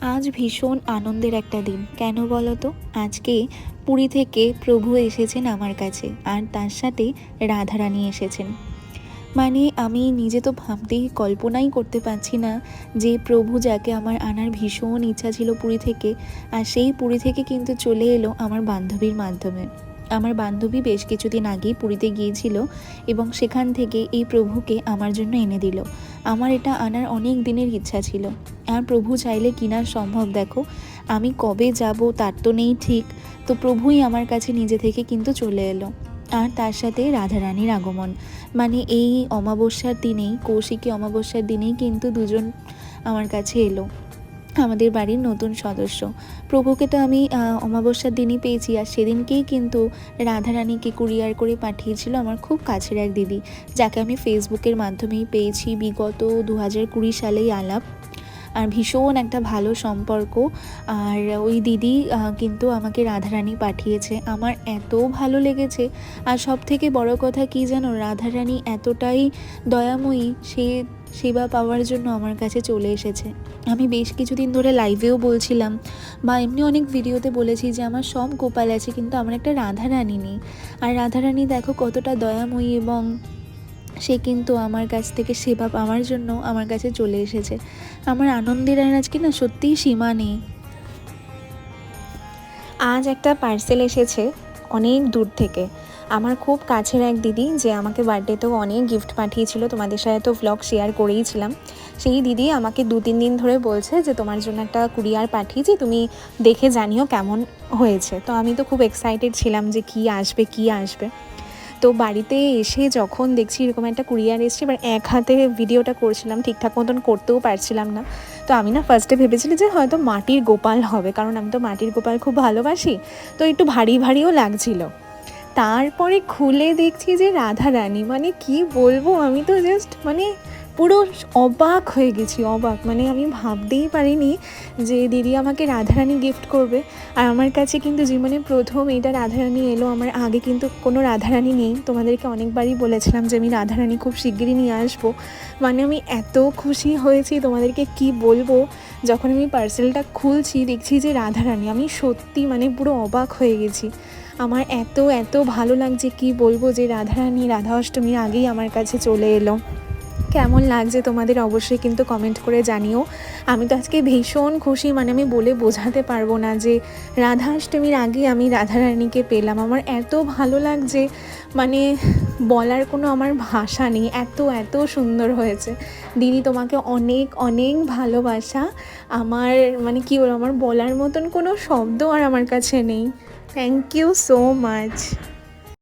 আজ ভীষণ আনন্দের একটা দিন। কেন বলো তো? আজকে পুরী থেকে প্রভু এসেছেন আমার কাছে, আর তার সাথে রাধারানী এসেছেন। মানে আমি নিজে তো ভাবতেই কল্পনাই করতে পারছি না যে প্রভু যাকে আমার আনার ভীষণ ইচ্ছা ছিল পুরী থেকে, আর সেই পুরী থেকে কিন্তু চলে এলো আমার বান্ধবীর মাধ্যমে। আমার বান্ধবী বেশ কিছুদিন আগেই পুরীতে গিয়েছিল এবং সেখান থেকে এই প্রভুকে আমার জন্য এনে দিল। আমার এটা আনার অনেক দিনের ইচ্ছা ছিল। আর প্রভু চাইলে কিনার সম্ভব দেখো, আমি কবে যাব তার তো নেই ঠিক, তো প্রভুই আমার কাছে নিজে থেকে কিন্তু চলে এলো। আর তার সাথে রাধারানীর আগমন। মানে এই অমাবস্যার দিনেই, কৌশিকী অমাবস্যার দিনেই কিন্তু দুজন আমার কাছে এলো। আমাদের বাড়ির নতুন সদস্য। প্রভুকে তো আমি অমাবস্যার দিনই পেয়েছি আর সেদিনকেই কিন্তু রাধারানীকে কুরিয়ার করে পাঠিয়েছিল আমার খুব কাছের এক দিদি, যাকে আমি ফেসবুকের মাধ্যমেই পেয়েছি বিগত দু হাজার কুড়ি সালেই আলাপ। আর ভীষণ একটা ভালো সম্পর্ক। আর ওই দিদি কিন্তু আমাকে রাধারানী পাঠিয়েছে। আমার এত ভালো লেগেছে। আর সব থেকে বড় কথা কি জানো, রাধারানী এতটাই দয়াময়ী, সে সেবা পাওয়ার জন্য আমার কাছে চলে এসেছে। আমি বেশ কিছুদিন ধরে লাইভেও বলছিলাম বা এমনি অনেক ভিডিওতে বলেছি যে আমার সব গোপাল আছে কিন্তু আমার একটা রাধারানী নেই। আর রাধারানী দেখো কতটা দয়াময়ী এবং সে কিন্তু আমার কাছ থেকে সেবা পাওয়ার জন্য আমার কাছে চলে এসেছে। আমার আনন্দের আর আজকে না সত্যিই সীমা নেই। আজ একটা পার্সেল এসেছে। অনেক দূর থেকে। আমার খুব কাছের এক দিদি যে আমাকে বার্থডেতেও অনেক গিফট পাঠিয়েছিল, তোমাদের সাথে তো ভ্লগ শেয়ার করেইছিলাম সেই দিদি আমাকে দু তিন দিন ধরে বলছে যে, তোমার জন্য একটা কুরিয়ার পাঠিয়েছি, তুমি দেখে জানিও কেমন হয়েছে। তো আমি তো খুব এক্সাইটেড ছিলাম যে কি আসবে কি আসবে। তো বাড়িতে এসে যখন দেখছি এরকম একটা কুরিয়ার এসছে, এবার এক হাতে ভিডিওটা করছিলাম, ঠিকঠাক মতন করতেও পারছিলাম না। তো আমি না ফার্স্টে ভেবেছিলাম যে হয়তো মাটির গোপাল হবে, কারণ আমি তো মাটির গোপাল খুব ভালোবাসি, তো একটু ভারী ভারীও লাগছিল। তারপরে খুলে দেখছি যে রাধা রানী মানে কি বলব আমি তো জাস্ট মানে পুরো অবাক হয়ে গেছি, অবাক। মানে আমি ভাবতেই পারিনি যে দিদি আমাকে রাধারানী গিফট করবে। আর আমার কাছে কিন্তু জীবনে প্রথম এইটা রাধারানী এলো। আমার আগে কিন্তু কোনো রাধারানী নেই। তোমাদেরকে অনেকবারই বলেছিলাম যে আমি রাধারানী খুব শিগগিরই নিয়ে আসব। মানে আমি এত খুশি হয়েছি তোমাদেরকে কি বলব? যখন আমি পার্সেলটা খুলছি, দেখছি যে রাধারানী, আমি সত্যি মানে পুরো অবাক হয়ে গেছি। আমার এত এত ভালো লাগছে কি বলব যে রাধারানী, রাধা অষ্টমীর আগেই আমার কাছে চলে এলো। কেমন লাগছে তোমাদের অবশ্যই কিন্তু কমেন্ট করে জানিও। আমি তো আজকে ভীষণ খুশি মানে আমি বলে বোঝাতে পারব না যে রাধা অষ্টমীর আগে আমি রাধারানীকে পেলাম। আমার এত ভালো লাগছে মানে বলার কোনো আমার ভাষা নেই, এত এত সুন্দর হয়েছে। দিদি তোমাকে অনেক অনেক ভালোবাসা। আমার মানে কী বলব, আমার বলার মতন কোনো শব্দ আর আমার কাছে নেই। Thank you so much